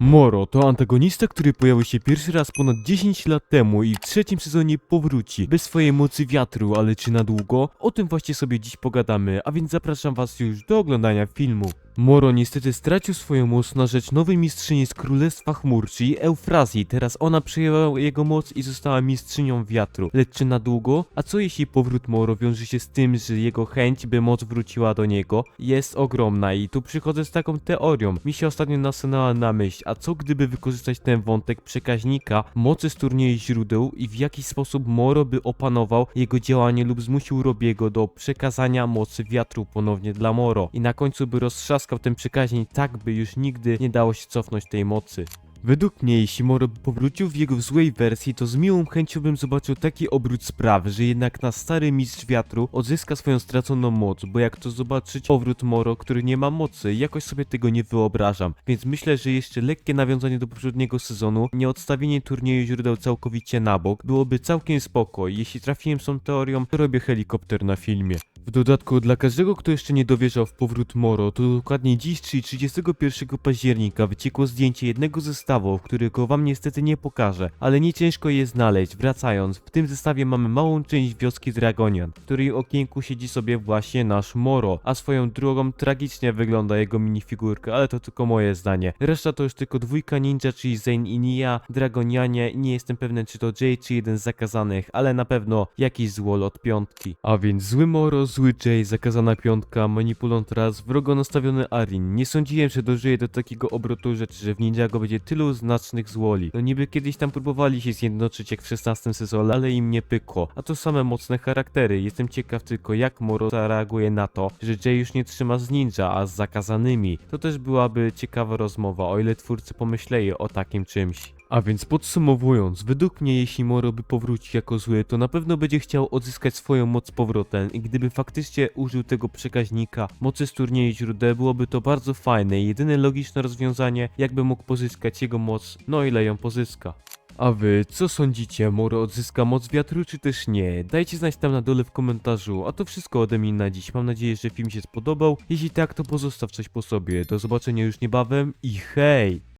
Moro to antagonista, który pojawił się pierwszy raz ponad 10 lat temu i w trzecim sezonie powróci, bez swojej mocy wiatru, ale czy na długo? O tym właśnie sobie dziś pogadamy, a więc zapraszam was już do oglądania filmu. Moro niestety stracił swoją moc na rzecz nowej mistrzyni z Królestwa Chmur, Eufrazji. Teraz ona przejęła jego moc i została mistrzynią wiatru. Lecz czy na długo? A co jeśli powrót Moro wiąże się z tym, że jego chęć, by moc wróciła do niego, jest ogromna i tu przychodzę z taką teorią. Mi się ostatnio nasunęła na myśl, a co gdyby wykorzystać ten wątek przekaźnika, mocy z turnieju źródeł i w jaki sposób Moro by opanował jego działanie lub zmusił Robiego do przekazania mocy wiatru ponownie dla Moro i na końcu by roztrzaskał ten przekaźnik tak, by już nigdy nie dało się cofnąć tej mocy. Według mnie, jeśli Moro powrócił w jego złej wersji, to z miłą chęcią bym zobaczył taki obrót spraw, że jednak nasz stary mistrz wiatru odzyska swoją straconą moc, bo jak to zobaczyć powrót Moro, który nie ma mocy, jakoś sobie tego nie wyobrażam. Więc myślę, że jeszcze lekkie nawiązanie do poprzedniego sezonu, nie odstawienie turnieju źródeł całkowicie na bok, byłoby całkiem spoko. Jeśli trafiłem z tą teorią, to robię helikopter na filmie. W dodatku, dla każdego, kto jeszcze nie dowierzał w powrót Moro, to dokładnie dziś, czyli 31 października, wyciekło zdjęcie jednego zestawów, wam niestety nie pokażę, ale nie ciężko je znaleźć. Wracając, w tym zestawie mamy małą część wioski Dragonian, w której okienku siedzi sobie właśnie nasz Moro, a swoją drogą tragicznie wygląda jego minifigurka, ale to tylko moje zdanie. Reszta to już tylko dwójka ninja, czyli Zane i Nia, Dragonianie, nie jestem pewien czy to Jay, czy jeden z zakazanych, ale na pewno jakiś złol od piątki. A więc zły Moro, zły Jay, zakazana piątka, manipulant raz, wrogo nastawiony Arin. Nie sądziłem, że dożyję do takiego obrotu rzeczy, że w Ninjago będzie tylu znacznych złoli. No niby kiedyś tam próbowali się zjednoczyć jak w 16 sezonie, ale im nie pykło. A to same mocne charaktery. Jestem ciekaw tylko jak Moro zareaguje na to, że Jay już nie trzyma z ninja, a z zakazanymi. To też byłaby ciekawa rozmowa, o ile twórcy pomyśleli o takim czymś. A więc podsumowując, według mnie jeśli Moro by powrócił jako zły, to na pewno będzie chciał odzyskać swoją moc powrotem i gdyby faktycznie użył tego przekaźnika mocy z turnieju źródeł, byłoby to bardzo fajne i jedyne logiczne rozwiązanie, jakby mógł pozyskać jego moc, no ile ją pozyska. A wy, co sądzicie? Moro odzyska moc wiatru, czy też nie? Dajcie znać tam na dole w komentarzu. A to wszystko ode mnie na dziś. Mam nadzieję, że film się spodobał. Jeśli tak, to pozostaw coś po sobie. Do zobaczenia już niebawem i hej!